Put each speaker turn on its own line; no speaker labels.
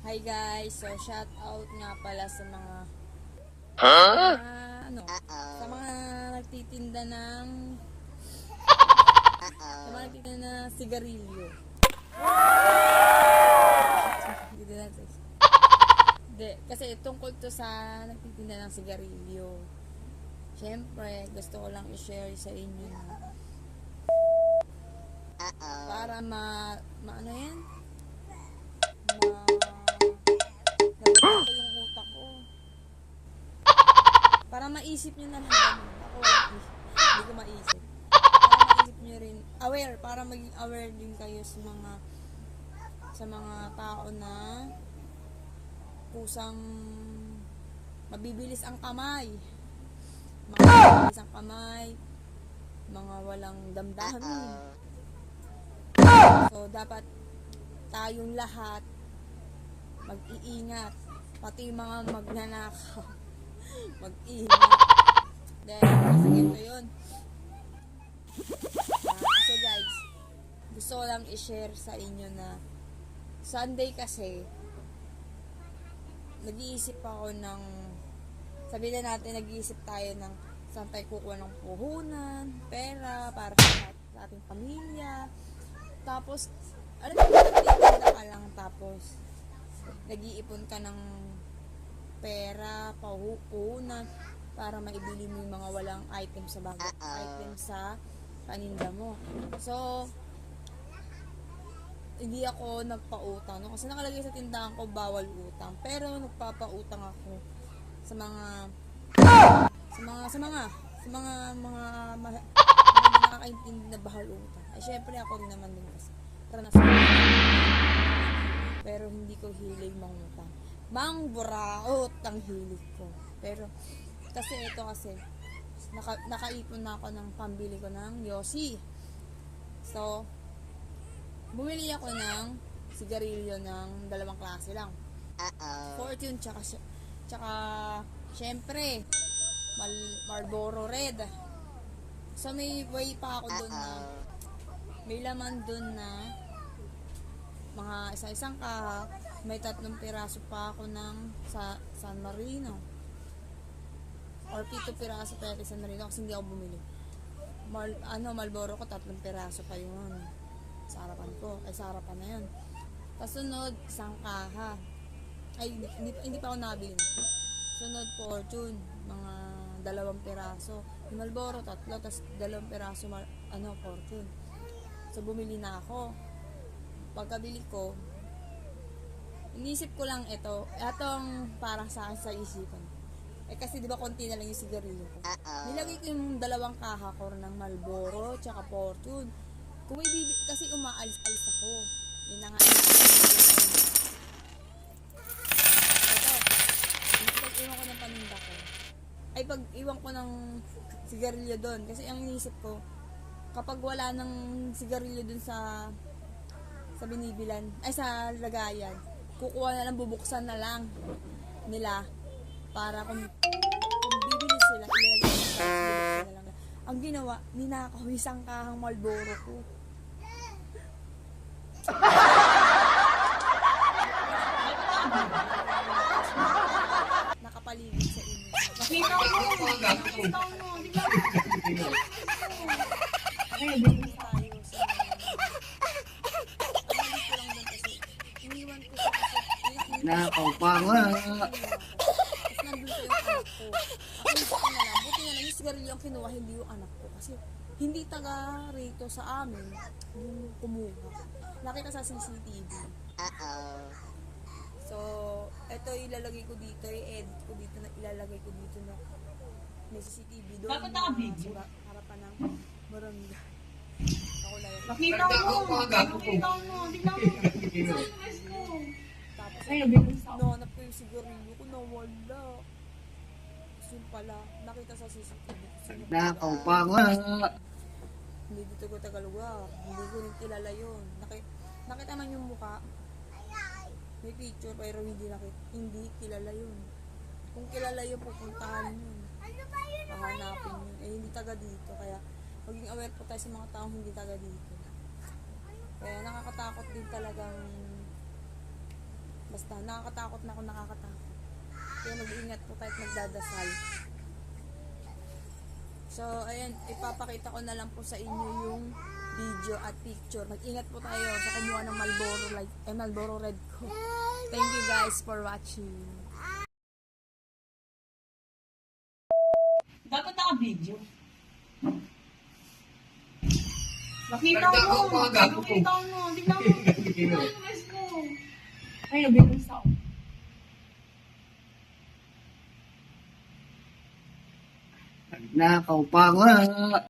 Hi guys, so shout out nga pala sa mga
Huh?
mga ano, sa mga nagtitinda ng sa mga nagtitinda ng sigarilyo. Hindi, kasi tungkol to sa nagtitinda ng sigarilyo. Siyempre, gusto ko lang i-share sa inyo na para ma, ma ano yan? Maisip nyo na lang ganun. Ako. Hindi ko maisip. Para maisip nyo rin, aware, para maging aware din kayo sa mga sa mga tao na kusang mabibilis ang kamay. Mabibilis ang kamay, mga walang damdamin. So, dapat tayong lahat mag-iingat. Pati mga magnanakaw. Mag-ingat. Dahil, kasi ganito yun. Ah, kasi guys, gusto ko lang i-share sa inyo na Sunday kasi, nag-iisip ako ng, sabihin na natin, nag-iisip tayo ng saan tayo kukuha ng puhunan, pera, para sa, sa ating pamilya. Tapos, alam mo, nagtitinda ka lang, tapos, nag-iipon ka ng pera, pahu- puhunan, para maibili mo yung mga walang item sa bag, item sa paninda mo. So, hindi ako nagpautang. No? Kasi nakalagay sa tindahan ko, bawal utang. Pero nagpapautang ako sa mga sa mga sa mga sa mga mga ma- mga nakakaintindi na bahal utang. Ay syempre ako rin naman din kasi. Pero hindi ko hilig mangutang. Mang buraot ang hilig ko. Pero kasi ito kasi naka, nakaipon na ako ng pambili ko ng Yossi. So, bumili ako ng sigarilyo ng dalawang klase lang. Fortune tsaka tsaka syempre Mal Marlboro Red. So may way pa ako doon na may laman doon na mga isa-isang kaha, may tatlong piraso pa ako ng sa San Marino. Or pito piraso pa yata sa San Marino kasi hindi ako bumili. Mal, ano, Marlboro ko tatlong piraso pa yun sa harapan ko. Ay, sa harapan na yun. Kasunod, isang kaha. Ay, hindi, hindi, pa ako nabili. Sunod, fortune. Mga dalawang piraso. Yung Marlboro, tatlo. Tapos dalawang piraso, ano, fortune. So, bumili na ako. Pagkabili ko, inisip ko lang ito. Itong parang sa akin sa isipan. Eh kasi di ba konti na lang yung sigarilyo ko. Nilagay ko yung dalawang kaha ko ng Marlboro tsaka Fortune. Kung may bibi, kasi umaalis-alis ako. Yun na nga. Ito. Yung pag iwan ko ng paninda ko. Ay pag iwan ko ng sigarilyo doon. Kasi ang inisip ko, kapag wala ng sigarilyo doon sa sa binibilan, ay sa lagayan, kukuha na lang, bubuksan na lang nila para kung, kung bibili sila, ilalagay sa na lang. Ang ginawa, ninakaw isang kahang Marlboro ko. Nakapaligid sa inyo.
Nakita mo, nakita mo, di ba?
Lang. Buti na lang yung sigarilyo ang kinuha, hindi yung anak ko. Kasi hindi taga rito sa amin yung kumuha. Nakita sa CCTV. So, eto ilalagay ko dito, i-edit ko dito na ilalagay ko dito na may CCTV doon.
Dapat naka-video.
Harapan ng barangay. Ako lang yun.
Nakita mo, nakita mo, di ba? Sa Ay, ako.
Nahanap ko yung sigarilyo ko, nawala. Tapos yun pala, nakita sa CCTV.
Nakaw pa nga.
Hindi dito ko Tagaluga. Hindi ko rin kilala yun. Naki, nakita man yung mukha. May picture pero hindi nakita. Hindi kilala yun. Kung kilala yun, pupuntahan yun. Pahanapin yun. Eh, hindi taga dito. Kaya, maging aware po tayo sa mga taong hindi taga dito. Kaya nakakatakot din talagang Basta nakakatakot na ako, nakakatakot. Kaya mag-iingat po tayo at magdadasal. So, ayan, ipapakita ko na lang po sa inyo yung video at picture. Mag-ingat po tayo sa kumuha ng Marlboro, like, eh, Marlboro Red ko. Thank you guys for watching.
Dapat naka-video. Nakita
Nakita
mo. Nakita mo. Tingnan mo. Mo. Ay, nabibig sa ako.
Nakaw pa nga.